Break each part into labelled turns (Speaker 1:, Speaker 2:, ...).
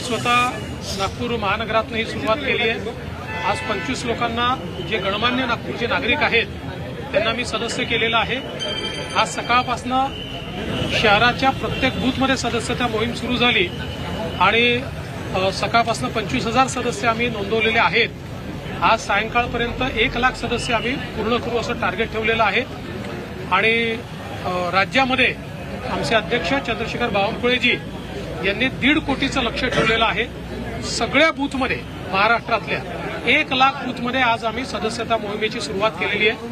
Speaker 1: मी स्वतः नागपूर महानगरातनं ही सुरुवात केली आहे. आज पंचवीस लोकांना जे गणमान्य नागपूरचे नागरिक आहेत त्यांना मी सदस्य केलेलं आहे. आज सकाळपासनं शहराच्या प्रत्येक बूथमध्ये सदस्यता मोहीम सुरू झाली आणि सकाळपासून पंचवीस हजार सदस्य आम्ही नोंदवलेले आहेत. आज सायंकाळपर्यंत एक लाख सदस्य आम्ही पूर्ण करू असं टार्गेट ठेवलेलं आहे. आणि राज्यामध्ये आमचे अध्यक्ष चंद्रशेखर बावनकुळेजी यांनी दीड कोटीचं लक्ष ठेवलेलं आहे. सगळ्या बूथमध्ये महाराष्ट्रातल्या एक लाख बूथमध्ये आज आम्ही सदस्यता मोहिमेची सुरुवात केलेली आहे.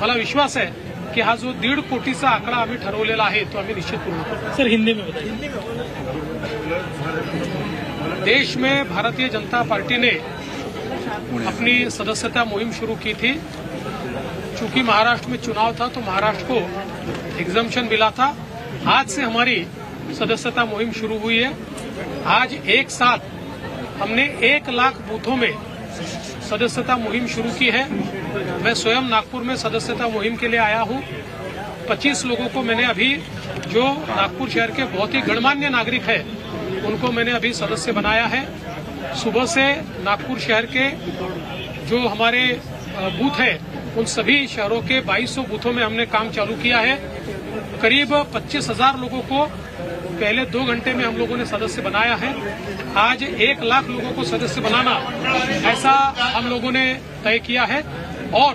Speaker 1: मला विश्वास आहे की हा जो दीड कोटीचा आकडा आम्ही ठरवलेला आहे तो आम्ही निश्चित पूर्ण करू
Speaker 2: सर हिंदी में बताइए.
Speaker 1: देश में भारतीय जनता पार्टी ने अपनी सदस्यता मुहिम शुरू की थी। चूंकि महाराष्ट्र में चुनाव था तो महाराष्ट्र को एग्जामेशन मिला था। आज से हमारी सदस्यता मुहिम शुरू हुई है। आज एक साथ हमने एक लाख बूथों में सदस्यता मुहिम शुरू की है। मैं स्वयं नागपुर में सदस्यता मुहिम के लिए आया हूँ। 25 लोगों को मैंने अभी, जो नागपुर शहर के बहुत ही गणमान्य नागरिक है, उनको मैंने अभी सदस्य बनाया है। सुबह से नागपुर शहर के जो हमारे बूथ है, उन सभी शहरों के 2200 बूथों में हमने काम चालू किया है। करीब पच्चीस हज़ार लोगों को पहले दो घंटे में हम लोगों ने सदस्य बनाया है। आज एक लाख लोगों को सदस्य बनाना ऐसा हम लोगों ने तय किया है और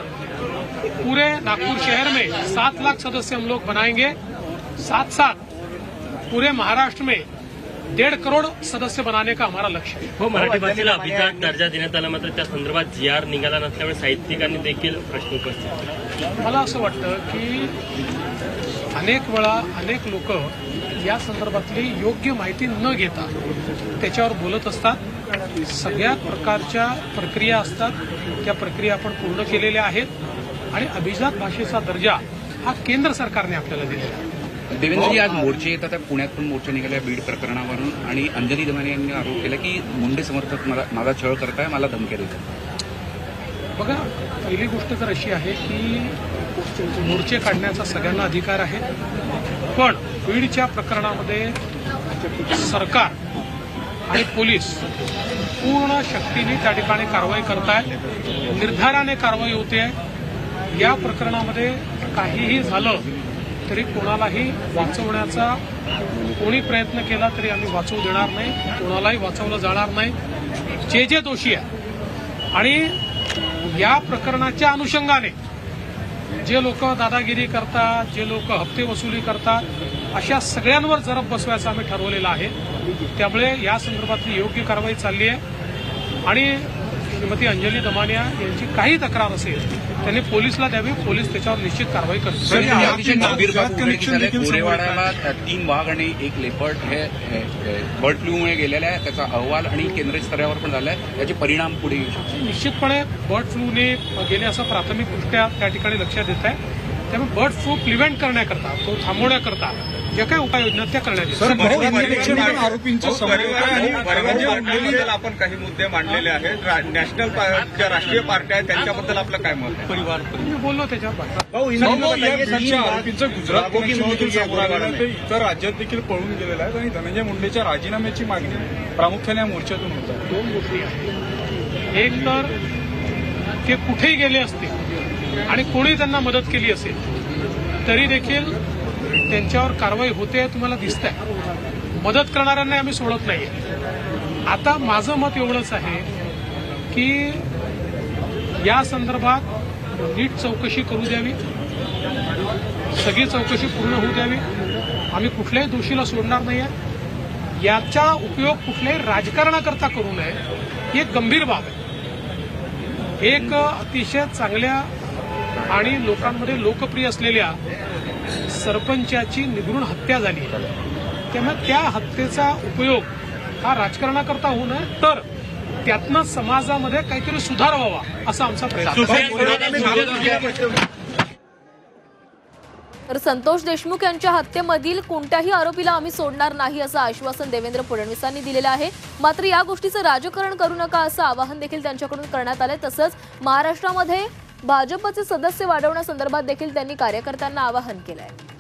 Speaker 1: पूरे नागपुर शहर में सात लाख सदस्य हम लोग बनाएँगे। साथ साथ पूरे महाराष्ट्र में डेढ़ करोड़ सदस्य बनाने का हमारा लक्ष्य है।
Speaker 2: हो मराठी भाषेला अभिजात दर्जा देण्यात आला मात्र त्या संदर्भात जी आर निघाला नसल्यामुळे साहित्यिकांनी देखील प्रश्न उपस्थित केले.
Speaker 1: मला असं वाटतं की अनेक वेळा अनेक लोक या संदर्भातली योग्य माहिती न घेता त्याच्यावर बोलत असतात. सगळ्या प्रकारच्या प्रक्रिया असतात. त्या प्रक्रिया आपण पूर्ण केलेल्या आहेत. आणि अभिजात भाषेचा दर्जा हा केंद्र सरकारने आपल्याला दिलेला आहे.
Speaker 3: देवेंद्रजी आज मोर्चे येतात. पुण्यात पण मोर्चा निघाला बीड प्रकरणावरून. आणि अंजली दमाने यांनी आरोप केला की मुंडे समर्थक मला माझा छळ करताय मला धमक्या देतात
Speaker 1: बघा पहिली गोष्ट तर अशी आहे की मोर्चे काढण्याचा सगळ्यांना अधिकार आहे. पण बीडच्या प्रकरणामध्ये सरकार आणि पोलीस पूर्ण शक्तीने त्या ठिकाणी कारवाई करतायत. निर्धाराने कारवाई होते आहे या प्रकरणामध्ये काहीही झालं तरी कोणालाही वाचवण्याचा कोणी प्रयत्न केला तरी आम्ही वाचवू देणार नाही कोणालाही वाचवलं जाणार नाही. जे जे दोषी आहे आणि या प्रकरणाच्या अनुषंगाने जे लोक दादागिरी करतात जे लोक हप्ते वसुली करतात अशा सगळ्यांवर जरब बसवायचं आम्ही ठरवलेलं आहे. त्यामुळे या संदर्भातली योग्य कारवाई चालली आहे. आणि श्रीमती अंजली दमानिया यांची काही तक्रार असेल त्यांनी पोलिसला द्यावी पोलीस त्याच्यावर निश्चित कारवाई करतील.
Speaker 3: गोरेवाड्याला तीन वाघ आणि एक लेपर्ड हे बर्ड फ्लूमुळे गेलेले आहे त्याचा अहवाल आणि केंद्रीय स्तरावर पण झालाय. त्याचे परिणाम पुढे
Speaker 1: निश्चितपणे बर्ड फ्लूने गेले असं प्राथमिकदृष्ट्या त्या ठिकाणी लक्षात येत आहे. त्यामुळे बर्ड फ्लू प्रिव्हेंट करण्याकरता तो थांबवण्याकरता ज्या काही उपाययोजना त्या करण्यात येतील
Speaker 4: सर गुजरात कनेक्शन पण आरोपींचं समोर येतं आणि अंजली
Speaker 5: परिवाराबद्दल आपण काही मुद्दे मांडलेले आहेत रा- नॅशनल ज्या राष्ट्रीय पार्ट्या आहेत त्यांच्याबद्दल आपलं काय मत आहे? परिवार
Speaker 1: मी बोललो त्याच्यावर
Speaker 4: या गुजरात इतर राज्यात देखील पळून गेलेला आहे आणि धनंजय मुंडेच्या राजीनाम्याची मागणी प्रामुख्याने या मोर्चातून होत आहे.
Speaker 1: दोन गोष्टी आहेत. एक तर ते कुठेही गेले असतील आणि कोणी त्यांना मदत केली असेल तरी देखील त्यांच्यावर कारवाई होते तुम्हाला दिसत आहे मदत करणाऱ्यांना आम्ही सोडत नाहीये. आता माझं मत एवढंच आहे की या संदर्भात नीट चौकशी करू द्यावी. सगळी चौकशी पूर्ण होऊ द्यावी. आम्ही कुठल्याही दोषीला सोडणार नाहीये. याचा उपयोग कुठल्याही राजकारणाकरता करू नये. ही एक गंभीर बाब आहे. एक अतिशय चांगल्या आणि लोकांमध्ये लोकप्रिय असलेल्या सरपंचाची निगृण हत्या झाली त्यामुळे त्या हत्येचा उपयोग हा राजकारणाकरता होऊ नये तर त्यातनं समाजामध्ये काहीतरी सुधार व्हावा असा आमचा प्रयत्न आहे.
Speaker 6: तर संतोष देशमुख यांच्या हत्येमधील कोणत्याही आरोपीला आम्ही सोडणार नाही असं आश्वासन देवेंद्र फडणवीसांनी दिलेलं आहे. मात्र या गोष्टीचं राजकारण करू नका असं आवाहन देखील त्यांच्याकडून करण्यात आलंय. तसंच महाराष्ट्रामध्ये भाजपचे सदस्य वाढवण्यासंदर्भात देखील त्यांनी कार्यकर्त्यांना आवाहन केलं आहे